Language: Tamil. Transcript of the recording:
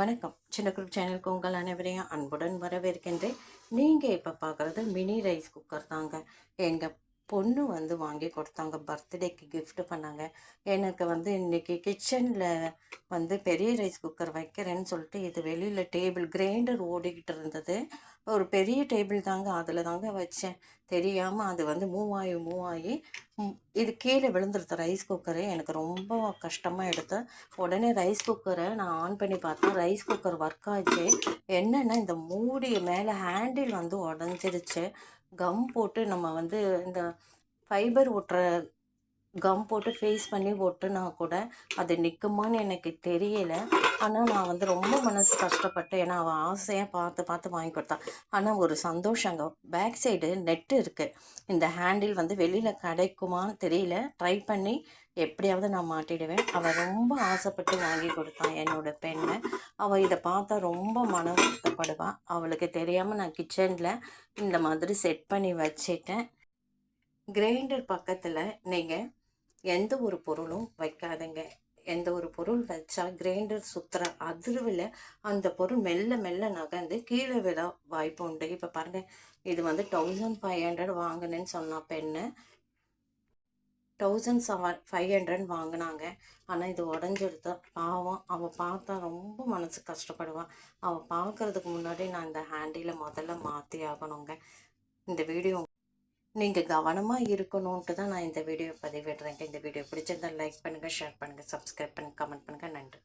வணக்கம். சின்ன குரூப் சேனலுக்கு உங்கள் அனைவரையும் அன்புடன் வரவேற்கின்றேன். நீங்கள் இப்போ பார்க்குறது மினி ரைஸ் குக்கர் தாங்க. எங்கள் பொண்ணு வந்து வாங்கி கொடுத்தாங்க. பர்த்டேக்கு கிஃப்ட் பண்ணாங்க. எனக்கு வந்து இன்றைக்கி கிச்சனில் வந்து பெரிய ரைஸ் குக்கர் வைக்கிறேன்னு சொல்லிட்டு இது வெளியில் டேபிள் கிரைண்டர் ஓடிக்கிட்டு இருந்தது. ஒரு பெரிய டேபிள் தாங்க அதில் தாங்க வச்சேன். தெரியாமல் அது வந்து மூவ் ஆகி மூவ் ஆகி இது கீழே விழுந்துருத்த ரைஸ் குக்கரு எனக்கு ரொம்ப கஷ்டமாக எடுத்து. உடனே ரைஸ் குக்கரை நான் ஆன் பண்ணி பார்த்தேன். ரைஸ் குக்கர் ஒர்க் ஆச்சு. என்னென்னா இந்த மூடி மேலே ஹேண்டில் வந்து உடஞ்சிருச்சு. கம் போட்டு நம்ம வந்து இந்த ஃபைபர் ஒட்டுற கம் போட்டு ஃபேஸ் பண்ணி ஒட்டுனா கூட அது நிற்குமான்னு எனக்கு தெரியல. ஆனால் நான் வந்து ரொம்ப மனசு கஷ்டப்பட்டேன் ஏன்னா அவள் ஆசையாக பார்த்து பார்த்து வாங்கி கொடுத்தான் ஆனால் ஒரு சந்தோஷங்க பேக் சைடு நெட்டு இருக்குது இந்த ஹேண்டில் வந்து வெளியில் கிடைக்குமான்னு தெரியல. ட்ரை பண்ணி எப்படியாவது நான் மாட்டிடுவேன். அவள் ரொம்ப ஆசைப்பட்டு வாங்கி கொடுத்தான் என்னோடய பெண்ணை. அவள் இதை பார்த்தா ரொம்ப மன வருத்தப்படுவாள் அவளுக்கு தெரியாமல் நான் கிச்சனில் இந்த மாதிரி செட் பண்ணி வச்சிட்டேன். கிரைண்டர் பக்கத்தில் நீங்கள் எந்த ஒரு பொருளும் வைக்காதுங்க. எந்த ஒரு பொருள் வச்சா கிரைண்டர் சுற்றுற அதிர்வில் அந்த பொருள் மெல்ல மெல்ல நகர்ந்து கீழே விழ வாய்ப்பு உண்டு. இப்போ பாருங்க இது வந்து தௌசண்ட் ஃபைவ் ஹண்ட்ரட் வாங்கினேன்னு சொன்னால் பெண்ணு தௌசண்ட் செவன் ஃபைவ் ஹண்ட்ரட் வாங்கினாங்க. ஆனால் இது உடஞ்சிருத்த பாவம். அவள் பார்த்தா ரொம்ப மனசு கஷ்டப்படுவான் அவள் பார்க்கறதுக்கு முன்னாடி நான் இந்த ஹேண்டில் முதல்ல மாற்றி ஆகணுங்க இந்த வீடியோ நீங்கள் கவனமாக இருக்கணுன்ட்டு தான் நான் இந்த வீடியோ பதிவிடுறேங்க இந்த வீடியோ பிடிச்சிருந்தா லைக் பண்ணுங்கள் ஷேர் பண்ணுங்கள் சப்ஸ்கிரைப் பண்ணுங்கள் கமெண்ட் பண்ணுங்கள் நன்றி.